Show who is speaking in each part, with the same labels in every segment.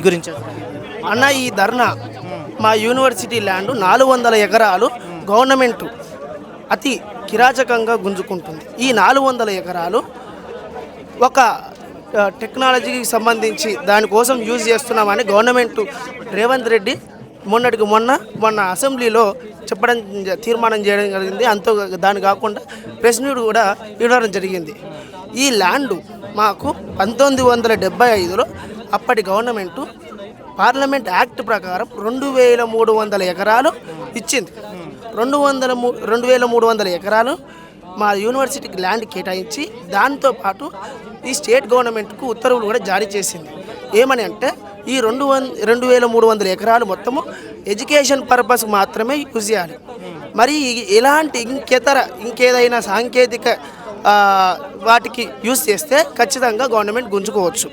Speaker 1: దీని గురించి
Speaker 2: అన్న ఈ ధర్నా మా యూనివర్సిటీ ల్యాండ్ నాలుగు వందల ఎకరాలు గవర్నమెంట్ అతి కిరాచకంగా గుంజుకుంటుంది. ఈ నాలుగు వందల ఎకరాలు ఒక టెక్నాలజీకి సంబంధించి దానికోసం యూజ్ చేస్తున్నామని గవర్నమెంట్ రేవంత్ రెడ్డి మొన్నటికి మొన్న మొన్న అసెంబ్లీలో చెప్పడం తీర్మానం చేయడం జరిగింది. అంతో దాని కాకుండా ప్రెస్ మీట్ కూడా ఇవ్వడం జరిగింది. ఈ ల్యాండ్ మాకు పంతొమ్మిది వందల డెబ్బై ఐదులో అప్పటి గవర్నమెంటు పార్లమెంట్ యాక్ట్ ప్రకారం రెండు వేల మూడు వందల ఎకరాలు ఇచ్చింది. రెండు వందల రెండు వేల మూడు వందల ఎకరాలు మా యూనివర్సిటీకి ల్యాండ్ కేటాయించి దాంతోపాటు ఈ స్టేట్ గవర్నమెంట్కు ఉత్తర్వులు కూడా జారీ చేసింది. ఏమని అంటే ఈ రెండు వన్ రెండు వేల మూడు వందల ఎకరాలు మొత్తము ఎడ్యుకేషన్ పర్పస్ మాత్రమే యూజ్ చేయాలి. మరి ఎలాంటి ఇంకేతర ఇంకేదైనా సాంకేతిక వాటికి యూజ్ చేస్తే ఖచ్చితంగా గవర్నమెంట్ గుంజుకోవచ్చు.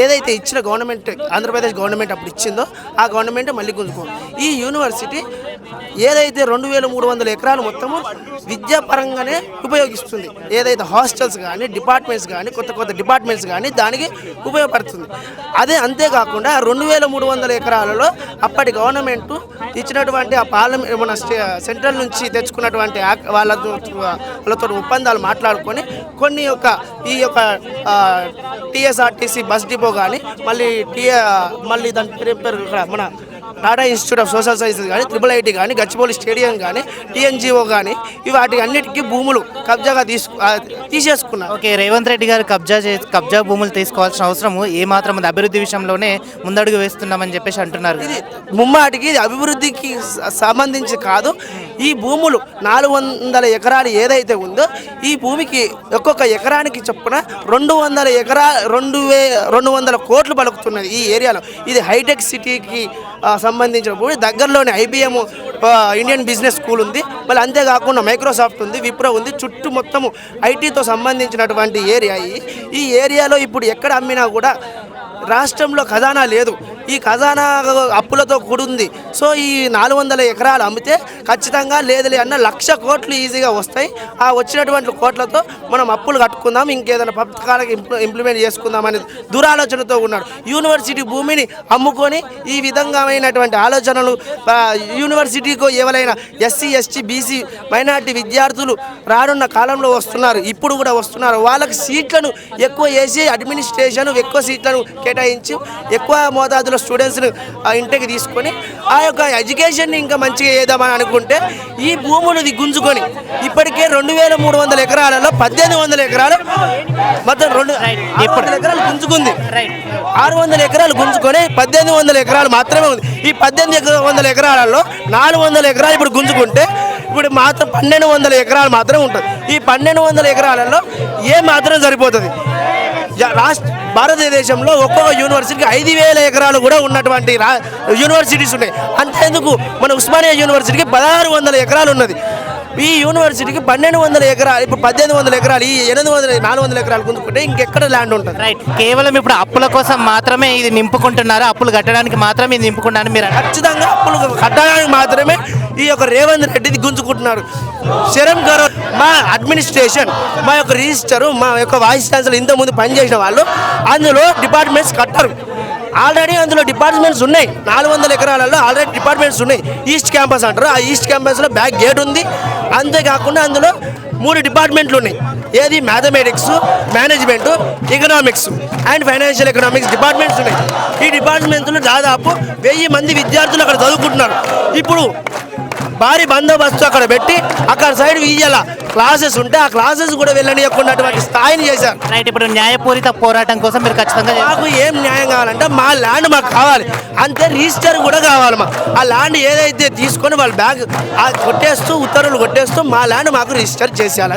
Speaker 2: ఏదైతే ఇచ్చిన గవర్నమెంట్ ఆంధ్రప్రదేశ్ గవర్నమెంట్ అప్పుడు ఇచ్చిందో ఆ గవర్నమెంట్ మళ్ళీ గుంజుకోవచ్చు. ఈ యూనివర్సిటీ ఏదైతే రెండు వేల మూడు వందల ఎకరాలు మొత్తము విద్యాపరంగానే ఉపయోగిస్తుంది. ఏదైతే హాస్టల్స్ కానీ డిపార్ట్మెంట్స్ కానీ కొత్త కొత్త డిపార్ట్మెంట్స్ కానీ దానికి ఉపయోగపడుతుంది. అదే అంతేకాకుండా రెండు వేల మూడు వందల ఎకరాలలో అప్పటి గవర్నమెంట్ ఇచ్చినటువంటి ఆ పార్లమెంట్ మన సెంట్రల్ నుంచి తెచ్చుకున్నటువంటి వాళ్ళ వాళ్ళతో ఒప్పందాలు మాట్లాడుకొని కొన్ని యొక్క ఈ యొక్క టీఎస్ఆర్టీసీ బస్ డిపో కానీ మళ్ళీ టీఏ మళ్ళీ దాని పేరు పేరు ఇక్కడ మన Tata institute of social sciences కానీ ట్రిపుల్ ఐటీ కానీ గచ్చిబౌలి స్టేడియం కానీ టీఎన్జిఓ కానీ ఇవి వాటి అన్నిటికీ భూములు కబ్జాగా తీసుకు తీసేసుకున్నారు.
Speaker 1: ఓకే రేవంత్ రెడ్డి గారు కబ్జా చే కబ్జా భూములు తీసుకోవాల్సిన అవసరం ఏ మాత్రం ఉంది. అభివృద్ధి విషయంలోనే ముందడుగు వేస్తున్నామని చెప్పేసి అంటున్నారు.
Speaker 2: ఇది ముమ్మాటికి ఇది అభివృద్ధికి సంబంధించి కాదు. ఈ భూములు నాలుగు వందల ఎకరాలు ఏదైతే ఉందో ఈ భూమికి ఒక్కొక్క ఎకరానికి చొప్పున రెండు వందల ఎకరా రెండు వే రెండు వందల కోట్లు పలుకుతున్నది ఈ ఏరియాలో. ఇది హైటెక్ సిటీకి సంబంధించిన భూమి. దగ్గరలోనే ఐబిఎం ఇండియన్ బిజినెస్ స్కూల్ ఉంది. మళ్ళీ అంతేకాకుండా మైక్రోసాఫ్ట్ ఉంది విప్రో ఉంది. చుట్టూ మొత్తము ఐటీతో సంబంధించినటువంటి ఏరియా ఈ ఏరియాలో ఇప్పుడు ఎక్కడ అమ్మినా కూడా రాష్ట్రంలో ఖజానా లేదు. ఈ ఖజానా అప్పులతో కూడింది. సో ఈ నాలుగు వందల ఎకరాలు అమ్మితే ఖచ్చితంగా లేదులే అన్న లక్ష కోట్లు ఈజీగా వస్తాయి. ఆ వచ్చినటువంటి కోట్లతో మనం అప్పులు కట్టుకుందాం ఇంకేదైనా పథకాలకు ఇంప్లిమెంట్ చేసుకుందాం అనే దురాలోచనతో ఉన్నాడు. యూనివర్సిటీ భూమిని అమ్ముకొని ఈ విధంగామైనటువంటి ఆలోచనలు ఆ, యూనివర్సిటీకి ఎవరైనా ఎస్సీ ఎస్టీ బీసీ మైనార్టీ విద్యార్థులు రానున్న కాలంలో వస్తున్నారు ఇప్పుడు కూడా వస్తున్నారు. వాళ్ళకి సీట్లను ఎక్కువ వేసి అడ్మినిస్ట్రేషన్ ఎక్కువ సీట్లను కేటాయించి ఎక్కువ మోతాదులో స్టూడెంట్స్ని ఇంటికి తీసుకొని ఆ యొక్క ఎడ్యుకేషన్ని ఇంకా మంచిగా చేద్దామని అనుకుంటే ఈ భూములు గుంజుకొని ఇప్పటికే రెండు వేల మూడు వందల ఎకరాలలో పద్దెనిమిది వందల ఎకరాలు మొత్తం రెండు వందల ఎకరాలు గుంజుకుంది. ఆరు వందల ఎకరాలు గుంజుకొని పద్దెనిమిది వందల ఎకరాలు మాత్రమే ఉంది. ఈ పద్దెనిమిది వందల ఎకరాలలో నాలుగు వందల ఎకరాలు ఇప్పుడు గుంజుకుంటే ఇప్పుడు మాత్రం పన్నెండు వందల ఎకరాలు మాత్రమే ఉంటుంది. ఈ పన్నెండు వందల ఎకరాలలో ఏ మాత్రం సరిపోతుంది? రాష్ట్ర భారతదేశంలో ఒక్కొక్క యూనివర్సిటీకి ఐదు వేల ఎకరాలు కూడా ఉన్నటువంటి రా యూనివర్సిటీస్ ఉన్నాయి. అంతేందుకు మన ఉస్మానియా యూనివర్సిటీకి పదహారు వందల ఎకరాలు ఉన్నది. ఈ యూనివర్సిటీకి పన్నెండు వందల ఎకరాలు ఇప్పుడు పద్దెనిమిది వందల ఎకరాలు ఈ ఎనిమిది వందల నాలుగు వందల ఎకరాలు గుంజుకుంటే ఇంకెక్కడ ల్యాండ్ ఉంటుంది?
Speaker 1: రైట్ కేవలం ఇప్పుడు అప్పుల కోసం మాత్రమే ఇది నింపుకుంటున్నారు. అప్పులు కట్టడానికి మాత్రమే ఇది నింపుకుంటున్నారు మీరు.
Speaker 2: ఖచ్చితంగా అప్పులు కట్టడానికి మాత్రమే ఈ యొక్క రేవంత్ రెడ్డిది గుంజుకుంటున్నారు శరణ్ గారు మా అడ్మినిస్ట్రేషన్ మా యొక్క రిజిస్టరు మా యొక్క వాయిస్ ఛాన్సలర్ ఇంతకుముందు పనిచేసిన వాళ్ళు అందులో డిపార్ట్మెంట్స్ కట్టరు. ఆల్రెడీ అందులో డిపార్ట్మెంట్స్ ఉన్నాయి. నాలుగు వందల ఎకరాలలో ఆల్రెడీ డిపార్ట్మెంట్స్ ఉన్నాయి. ఈస్ట్ క్యాంపస్ అంటారు. ఆ ఈస్ట్ క్యాంపస్లో బ్యాక్ గేట్ ఉంది. అంతేకాకుండా అందులో మూడు డిపార్ట్మెంట్లు ఉన్నాయి. ఏది? Mathematics management economics and financial economics departments ఉన్నాయి. ఈ డిపార్ట్మెంట్లో దాదాపు వెయ్యి మంది విద్యార్థులు అక్కడ చదువుకుంటున్నారు. ఇప్పుడు భారీ బందోబస్తు అక్కడ పెట్టి అక్కడ సైడ్ ఇయ్యాల క్లాసెస్ ఉంటే ఆ క్లాసెస్ కూడా వెళ్ళనియకున్నటువంటి స్థాయిని చేశారు.
Speaker 1: రైట్ ఇప్పుడు న్యాయపూరిత పోరాటం కోసం మీరు ఖచ్చితంగా.
Speaker 2: మాకు ఏం న్యాయం కావాలంటే మా ల్యాండ్ మాకు కావాలి. అంతే రిజిస్టర్ కూడా కావాలి మా ఆ ల్యాండ్ ఏదైతే తీసుకొని వాళ్ళ బ్యాగ్ కొట్టేస్తూ ఉత్తర్వులు కొట్టేస్తూ మా ల్యాండ్ మాకు రిజిస్టర్ చేసేయాలని